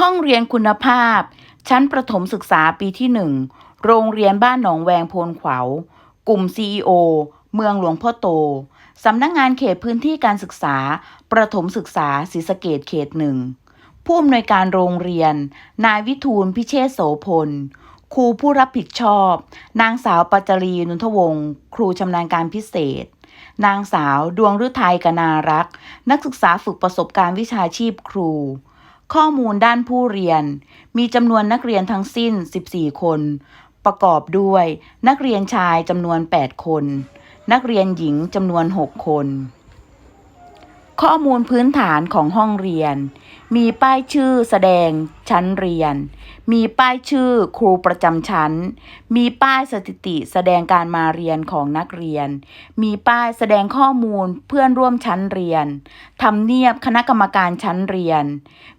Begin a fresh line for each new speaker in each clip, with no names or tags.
ห้องเรียนคุณภาพ ชั้นประถมศึกษาปีที่1โรงเรียนบ้านหนองแวงโพนขวาวกลุ่ม CEO เมืองหลวงพ่อโต สำนักงงานเขตพื้นที่การศึกษา ประถมศึกษาศรีสะเกดเขตหนึ่งผู้อำนวยการโรงเรียน นายวิทูลพิเชษโสพล ครูผู้รับผิดชอบ นางสาวปัจจรีนุนทวงศ์ครูชำนาญการพิเศษ นางสาวดวงฤทัยกนารักษ์นักศึกษาฝึกประสบการณ์วิชาชีพครู ข้อมูลด้านผู้เรียน มีจำนวนนักเรียนทั้งสิ้น 14 คน ประกอบด้วย นักเรียนชายจำนวน 8 คน นักเรียนหญิงจำนวน 6 คน ข้อมูลพื้นฐานของห้องเรียน มีป้ายชื่อแสดงชั้นเรียน มีป้ายชื่อครูประจำชั้น มีป้ายสถิติแสดงการมาเรียนของนักเรียน มีป้ายแสดงข้อมูลเพื่อนร่วมชั้นเรียนทำเนียบคณะกรรมการชั้นเรียน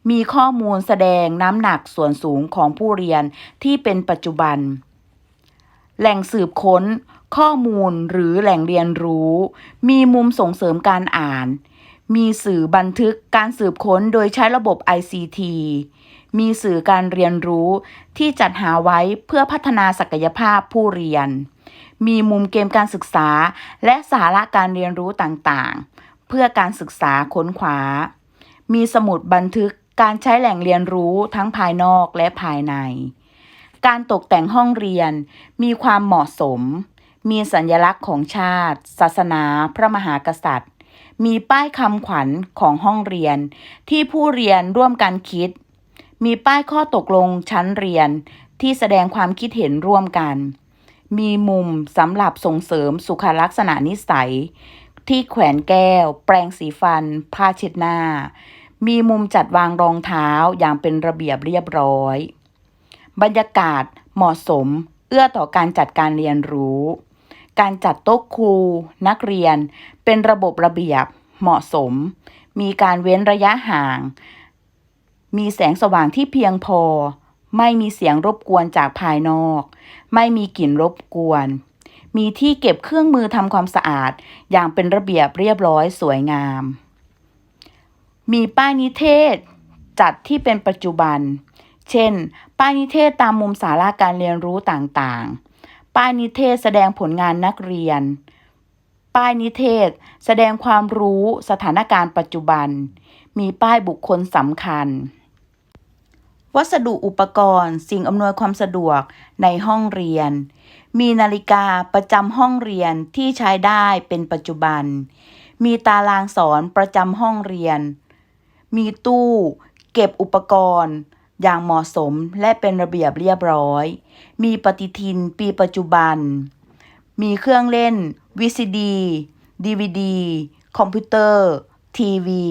มีข้อมูลแสดงน้ำหนักส่วนสูงของผู้เรียนที่เป็นปัจจุบัน แหล่งสืบค้น ข้อมูลหรือแหล่งเรียนรู้ มีมุมส่งเสริมการอ่าน มีสื่อบันทึกการสืบค้นโดยใช้ระบบ ICT มีสื่อการเรียนรู้ที่จัดหาไว้เพื่อพัฒนาศักยภาพผู้เรียน มีมุมเกมการศึกษาและสาระการเรียนรู้ต่างๆ เพื่อการศึกษาค้นคว้า มีสมุดบันทึกการใช้แหล่งเรียนรู้ทั้งภายนอกและภายใน การตกแต่งห้องเรียนมีความเหมาะสม มีสัญลักษณ์ของชาติ ศาสนา พระมหากษัตริย์ มีป้ายคำขวัญของห้องเรียน ที่ผู้เรียนร่วมกันคิด มีป้ายข้อตกลงชั้นเรียนที่แสดงความคิดเห็นร่วมกัน มีมุมสำหรับส่งเสริมสุขลักษณะนิสัย ที่แขวนแก้ว แปรงสีฟัน ผ้าเช็ดหน้า มีมุมจัดวางรองเท้าอย่างเป็นระเบียบเรียบร้อย บรรยากาศเหมาะสม เอื้อต่อการจัดการเรียนรู้ การจัดโต๊ะครูนักเรียน เป็นระบบระเบียบเหมาะสม มีการเว้นระยะห่าง มีแสงสว่างที่เพียงพอ ไม่มีเสียงรบกวนจากภายนอก ไม่มีกลิ่นรบกวน มีที่เก็บเครื่องมือทำความสะอาดอย่างเป็นระเบียบเรียบร้อยสวยงาม มีป้ายนิเทศจัดที่เป็นปัจจุบัน เช่น ป้ายนิเทศตามมุมสาระการเรียนรู้ต่างๆ ป้ายนิเทศแสดงผลงานนักเรียน ป้ายนิเทศ แสดงความรู้สถานการณ์ปัจจุบัน มีป้ายบุคคลสำคัญ วัสดุอุปกรณ์ สิ่งอำนวยความสะดวกในห้องเรียน มีนาฬิกาประจำห้องเรียนที่ใช้ได้เป็นปัจจุบัน มีตารางสอนประจำห้องเรียน มีตู้ เก็บอุปกรณ์ อย่างเหมาะสมและเป็นระเบียบเรียบร้อย มีปฏิทินปีปัจจุบัน มีเครื่องเล่น VCD DVD คอมพิวเตอร์ ทีวี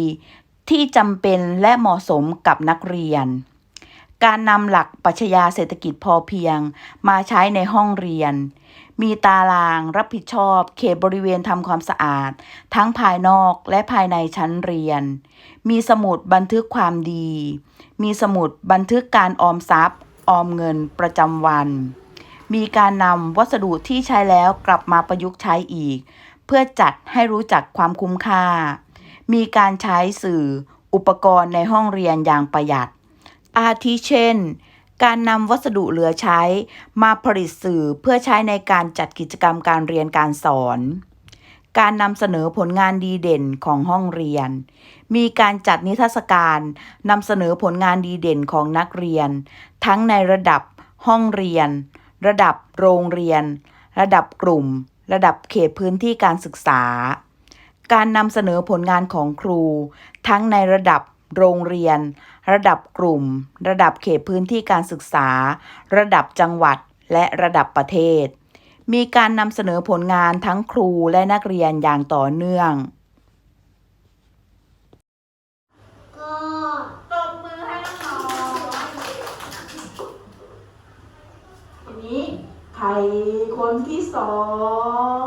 ที่จำเป็นและเหมาะสมกับนักเรียน การนำหลักปรัชญาเศรษฐกิจพอเพียง มาใช้ในห้องเรียน มีตารางรับผิดชอบเขตบริเวณทำความสะอาด ทั้งภายนอกและภายในชั้นเรียน มีสมุดบันทึกความดี มีสมุดบันทึกการออมทรัพย์ ออมเงินประจำวัน มีการนำวัสดุที่ใช้แล้วกลับมาประยุกต์ใช้อีก เพื่อจัดให้รู้จักความคุ้มค่า มีการใช้สื่ออุปกรณ์ในห้องเรียนอย่างประหยัด อาทิเช่น การนำวัสดุเหลือใช้มาผลิตสื่อเพื่อใช้ในการจัดกิจกรรมการเรียนการสอน การนำเสนอผลงานดีเด่นของห้องเรียน มีการจัดนิทรรศการนำเสนอผลงานดีเด่นของนักเรียน ทั้งในระดับห้องเรียน ระดับโรงเรียน ระดับกลุ่ม ระดับเขตพื้นที่การศึกษา การนำเสนอผลงานของครู ทั้งในระดับ โรงเรียน ระดับกลุ่ม ระดับเขตพื้นที่การศึกษา ระดับจังหวัดและระดับประเทศ มีการนำเสนอผลงานทั้งครูและนักเรียนอย่างต่อเนื่อง
ก็
ตบมือให้น้องทีนี้ใครคนที่สอง